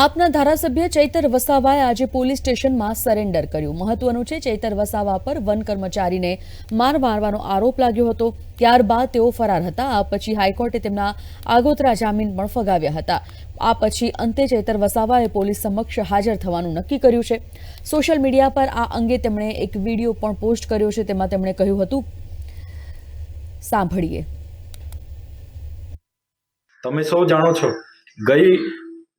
આપના ધારાસભ્ય ચૈતર વસાવાએ આજે પોલીસ સ્ટેશનમાં સરેન્ડર કર્યું. મહત્વનું છે, ચૈતર વસાવા પર વન કર્મચારીને માર મારવાનો આરોપ લાગ્યો હતો. ત્યારબાદ તેઓ ફરાર હતા. આ પછી હાઈકોર્ટે તેમના આગોતરા જામીન પણ ફગાવ્યા હતા. આ પછી અંતે ચૈતર વસાવાએ પોલીસ સમક્ષ હાજર થવાનું નક્કી કર્યું છે. સોશિયલ મીડિયા પર આ અંગે તેમણે એક વીડિયો પણ પોસ્ટ કર્યો છે. તેમાં તેમણે કહ્યું હતું, સાંભળીએ. તમે સૌ જાણો છો, ગઈ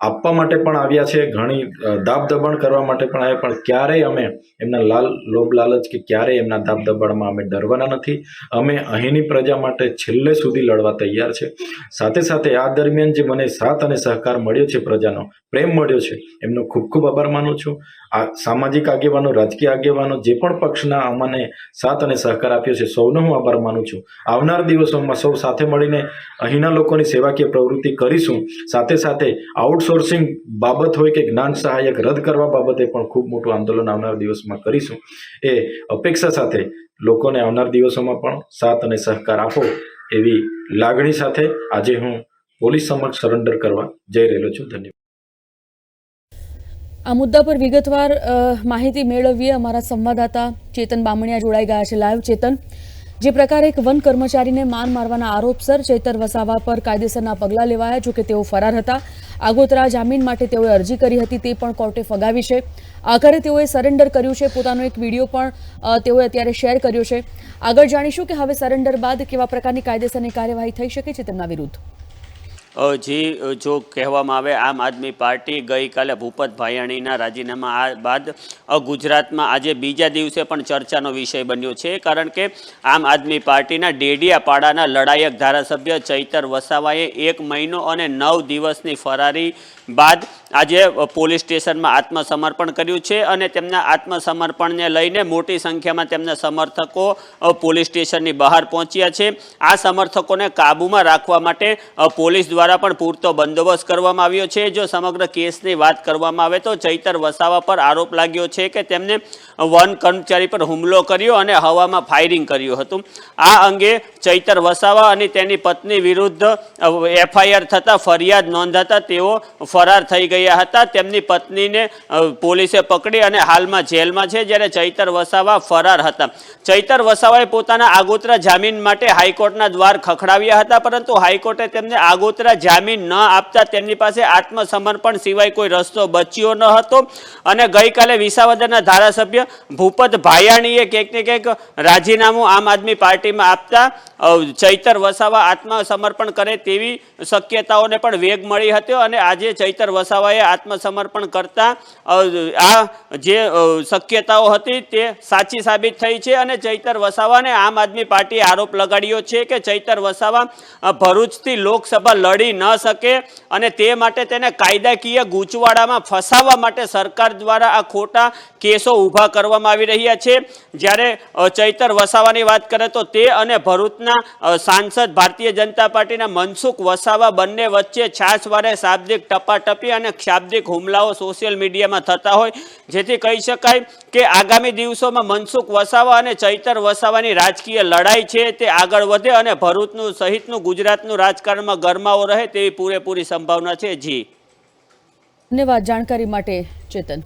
આપવા માટે પણ આવ્યા છે, ઘણી દાબ દબાણ કરવા માટે પણ આવ્યા, પણ ક્યારેય અમે એમના લાલ, લોભ લાલચ કે ક્યારેય એમના દાબ દબાણમાં અમે ડરવાના નથી. અમે અહીંની પ્રજા માટે છેલ્લે સુધી લડવા તૈયાર છે. સાથે સાથે આ દરમિયાન જે મને સાથ અને સહકાર મળ્યો છે પ્રજાનો, પ્રેમ મળ્યો છે, એમનો ખૂબ ખૂબ આભાર માનું છું. આ સામાજિક આગેવાનો, રાજકીય આગેવાનો જે પણ પક્ષના અમને સાથ અને સહકાર આપ્યો છે, સૌનો હું આભાર માનું છું. આવનાર દિવસોમાં સૌ સાથે મળીને અહીંના લોકોની સેવાકીય પ્રવૃત્તિ કરીશું. સાથે સાથે આઉટસોર્સિંગ બાબત હોય કે જ્ઞાન સહાયક રદ કરવા બાબતે પણ ખૂબ મોટું આંદોલન આવનાર દિવસમાં કરીશું. એ અપેક્ષા સાથે લોકોને આવનાર દિવસોમાં પણ સાથ અને સહકાર આપો એવી લાગણી સાથે આજે હું પોલીસ સમક્ષ સરેન્ડર કરવા જઈ રહેલો છું. ધન્યવાદ. આ મુદ્દા પર વિગતવાર માહિતી મેળવીએ અમારા સંવાદદાતા ચેતન બામણિયા જોડાઈ ગયા છે. લાઈવ ચેતન જે પ્રકારે એક વન કર્મચારીને માર મારવાના આરોપસર ચેતર વસાવા પર કાયદેસરના પગલાં લેવાયા, જોકે તેઓ ફરાર હતા. આગોતરા જામીન માટે તેઓએ અરજી કરી હતી, તે પણ કોર્ટે ફગાવી છે. આખરે તેઓએ સરેન્ડર કર્યું છે. પોતાનો એક વીડિયો પણ તેઓએ અત્યારે શેર કર્યો છે. આગળ જાણીશું કે હવે સરેન્ડર બાદ કેવા પ્રકારની કાયદેસરની કાર્યવાહી થઈ શકે છે તેમના વિરુદ્ધ. જી જો કહેવામાં આવે, આમ આદમી પાર્ટી ગઈકાલે ભૂપત ભાયાણીના રાજીનામા બાદ ગુજરાતમાં આજે બીજા દિવસે પણ ચર્ચાનો વિષય બન્યો છે. કારણ કે આમ આદમી પાર્ટીના ડેડિયાપાડાના લડાયક ધારાસભ્ય ચૈતર વસાવાએ એક મહિનો અને નવ દિવસની ફરારી બાદ આજે પોલીસ સ્ટેશનમાં આત્મસમર્પણ કર્યું છે અને તેમના આત્મસમર્પણને લઈને મોટી સંખ્યામાં તેમના સમર્થકો પોલીસ સ્ટેશનની બહાર પહોંચ્યા છે. આ સમર્થકોને કાબૂમાં રાખવા માટે પોલીસ દ્વારા પણ પૂરતો બંદોબસ્ત કરવામાં આવ્યો છે. જો સમગ્ર કેસની વાત કરવામાં આવે તો ચૈતર વસાવા પર આરોપ લાગ્યો છે કે તેમને વન કર્મચારી પર હુમલો કર્યો અને હવામાં ફાયરિંગ કર્યું હતું. આ અંગે ચૈતર વસાવા અને તેની પત્ની વિરુદ્ધ એફઆઈઆર થતાં ફરિયાદ નોંધાતા તેઓ ફરાર થઈ ગયા હતા. તેમની પત્નીને પોલીસે પકડી અને હાલમાં જેલમાં છે જ્યારે ચૈતર વસાવા ફરાર હતા. ચૈતર વસાવાએ પોતાના આગોતરા જામીન માટે હાઈકોર્ટના દ્વાર ખખડાવ્યા હતા, પરંતુ હાઈકોર્ટે તેમને આગોતરા જામીન ન આપતા તેમની પાસે આત્મસમર્પણ સિવાય કોઈ રસ્તો બચ્યો ન હતો. અને ગઈકાલે વિસાવદરના ધારાસભ્ય ભૂપત ભાયાણીએ ક્યાંક ને ક્યાંક રાજીનામું આમ આદમી પાર્ટીમાં આપતા ચૈતર વસાવા આત્મસમર્પણ કરે તેવી શક્યતાઓને પણ વેગ મળી હતો. અને આજે ચૈતર વસાવાએ આત્મસમર્પણ કરતા આ જે શક્યતાઓ હતી તે સાચી સાબિત થઈ છે અને ચૈતર વસાવાને આમ આદમી પાર્ટીએ આરોપ લગાડ્યો છે કે ચૈતર વસાવા ભરૂચથી લોકસભા લડી ન શકે અને તે માટે તેને કાયદાકીય ગૂંચવાડામાં ફસાવવા માટે સરકાર દ્વારા આ ખોટા કેસો ઊભા કરવામાં આવી રહ્યા છે. જ્યારે ચૈતર વસાવાની વાત કરે તો તે અને ભરૂચના સાંસદ ભારતીય જનતા પાર્ટીના મનસુખ વસાવા બંને વચ્ચે છાસવારે શાબ્દિક ટપાટપી અને શાબ્દિક હુમલાઓ સોશિયલ મીડિયામાં થતા હોય. જેથી કહી શકાય કે આગામી દિવસોમાં મનસુખ વસાવા અને ચૈતર વસાવાની રાજકીય લડાઈ છે તે આગળ વધે અને ભરૂચનું સહિતનું ગુજરાતનું રાજકારણમાં ગરમાવો રહે તેવી પૂરેપૂરી સંભાવના છે. જી. ધન્યવાદ. જાણકારી માટે ચેતન.